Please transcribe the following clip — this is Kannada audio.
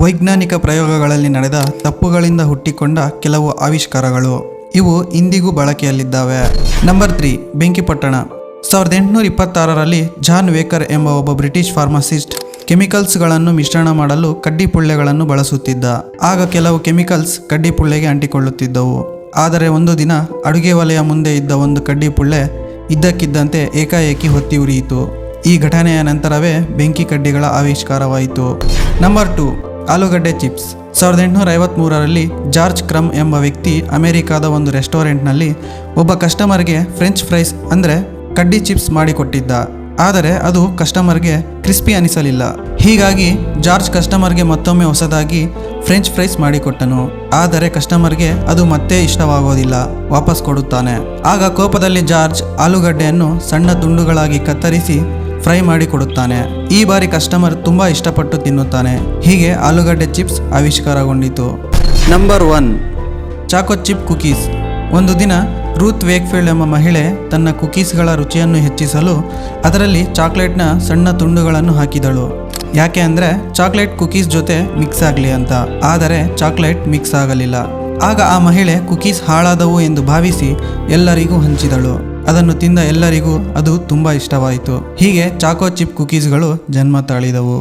ವೈಜ್ಞಾನಿಕ ಪ್ರಯೋಗಗಳಲ್ಲಿ ನಡೆದ ತಪ್ಪುಗಳಿಂದ ಹುಟ್ಟಿಕೊಂಡ ಕೆಲವು ಆವಿಷ್ಕಾರಗಳು. ಇವು ಇಂದಿಗೂ ಬಳಕೆಯಲ್ಲಿದ್ದಾವೆ. Number three, ಬೆಂಕಿಪಟ್ಟಣ. ಸಾವಿರದ ಎಂಟುನೂರ ಇಪ್ಪತ್ತಾರರಲ್ಲಿ ಜಾನ್ ವೇಕರ್ ಎಂಬ ಒಬ್ಬ ಬ್ರಿಟಿಷ್ ಫಾರ್ಮಸಿಸ್ಟ್ ಕೆಮಿಕಲ್ಸ್ಗಳನ್ನು ಮಿಶ್ರಣ ಮಾಡಲು ಕಡ್ಡಿ ಪುಳ್ಳೆಗಳನ್ನು ಬಳಸುತ್ತಿದ್ದ. ಆಗ ಕೆಲವು ಕೆಮಿಕಲ್ಸ್ ಕಡ್ಡಿ ಪುಳ್ಳೆಗೆ ಅಂಟಿಕೊಳ್ಳುತ್ತಿದ್ದವು. ಆದರೆ ಒಂದು ದಿನ ಅಡುಗೆ ಒಲೆಯ ಮುಂದೆ ಇದ್ದ ಒಂದು ಕಡ್ಡಿ ಪುಳ್ಳೆ ಇದ್ದಕ್ಕಿದ್ದಂತೆ ಏಕಾಏಕಿ ಹೊತ್ತಿ ಉರಿಯಿತು. ಈ ಘಟನೆಯ ನಂತರವೇ ಬೆಂಕಿ ಕಡ್ಡಿಗಳ ಆವಿಷ್ಕಾರವಾಯಿತು. ನಂಬರ್ ಟು ಆಲೂಗಡ್ಡೆ ಚಿಪ್ಸ್. ಸಾವಿರದ ಎಂಟುನೂರ ಐವತ್ತ್ಮೂರರಲ್ಲಿ ಜಾರ್ಜ್ ಕ್ರಮ್ ಎಂಬ ವ್ಯಕ್ತಿ ಅಮೆರಿಕಾದ ಒಂದು ರೆಸ್ಟೋರೆಂಟ್ನಲ್ಲಿ ಒಬ್ಬ ಕಸ್ಟಮರ್ಗೆ ಫ್ರೆಂಚ್ ಫ್ರೈಸ್ ಅಂದರೆ ಕಡ್ಡಿ ಚಿಪ್ಸ್ ಮಾಡಿಕೊಟ್ಟಿದ್ದ. ಆದರೆ ಅದು ಕಸ್ಟಮರ್ಗೆ ಕ್ರಿಸ್ಪಿ ಅನಿಸಲಿಲ್ಲ. ಹೀಗಾಗಿ ಜಾರ್ಜ್ ಕಸ್ಟಮರ್ಗೆ ಮತ್ತೊಮ್ಮೆ ಹೊಸದಾಗಿ ಫ್ರೆಂಚ್ ಫ್ರೈಸ್ ಮಾಡಿಕೊಟ್ಟನು. ಆದರೆ ಕಸ್ಟಮರ್ಗೆ ಅದು ಮತ್ತೆ ಇಷ್ಟವಾಗೋದಿಲ್ಲ. ವಾಪಸ್ ಕೊಡುತ್ತಾನೆ. ಆಗ ಕೋಪದಲ್ಲಿ ಜಾರ್ಜ್ ಆಲೂಗಡ್ಡೆಯನ್ನು ಸಣ್ಣ ತುಂಡುಗಳಾಗಿ ಕತ್ತರಿಸಿ ಫ್ರೈ ಮಾಡಿ ಕೊಡುತ್ತಾನೆ. ಈ ಬಾರಿ ಕಸ್ಟಮರ್ ತುಂಬ ಇಷ್ಟಪಟ್ಟು ತಿನ್ನುತ್ತಾನೆ. ಹೀಗೆ ಆಲೂಗಡ್ಡೆ chips ಆವಿಷ್ಕಾರಗೊಂಡಿತು. Number one choco chip cookies. ಒಂದು ದಿನ ರೂತ್ ವೇಕ್ಫೀಲ್ಡ್ ಎಂಬ ಮಹಿಳೆ ತನ್ನ ಕುಕೀಸ್ಗಳ ರುಚಿಯನ್ನು ಹೆಚ್ಚಿಸಲು ಅದರಲ್ಲಿ ಚಾಕ್ಲೇಟ್ನ ಸಣ್ಣ ತುಂಡುಗಳನ್ನು ಹಾಕಿದಳು. ಯಾಕೆ ಅಂದರೆ ಚಾಕ್ಲೇಟ್ ಕುಕೀಸ್ ಜೊತೆ ಮಿಕ್ಸ್ ಆಗಲಿ ಅಂತ. ಆದರೆ ಚಾಕ್ಲೇಟ್ ಮಿಕ್ಸ್ ಆಗಲಿಲ್ಲ. ಆಗ ಆ ಮಹಿಳೆ ಕುಕೀಸ್ ಹಾಳಾದವು ಎಂದು ಭಾವಿಸಿ ಎಲ್ಲರಿಗೂ ಹಂಚಿದಳು. ಅದನ್ನು ತಿಂದ ಎಲ್ಲರಿಗೂ ಅದು ತುಂಬ ಇಷ್ಟವಾಯಿತು. ಹೀಗೆ ಚಾಕೋ ಚಿಪ್ ಕುಕೀಸ್ಗಳು ಜನ್ಮ ತಾಳಿದವು.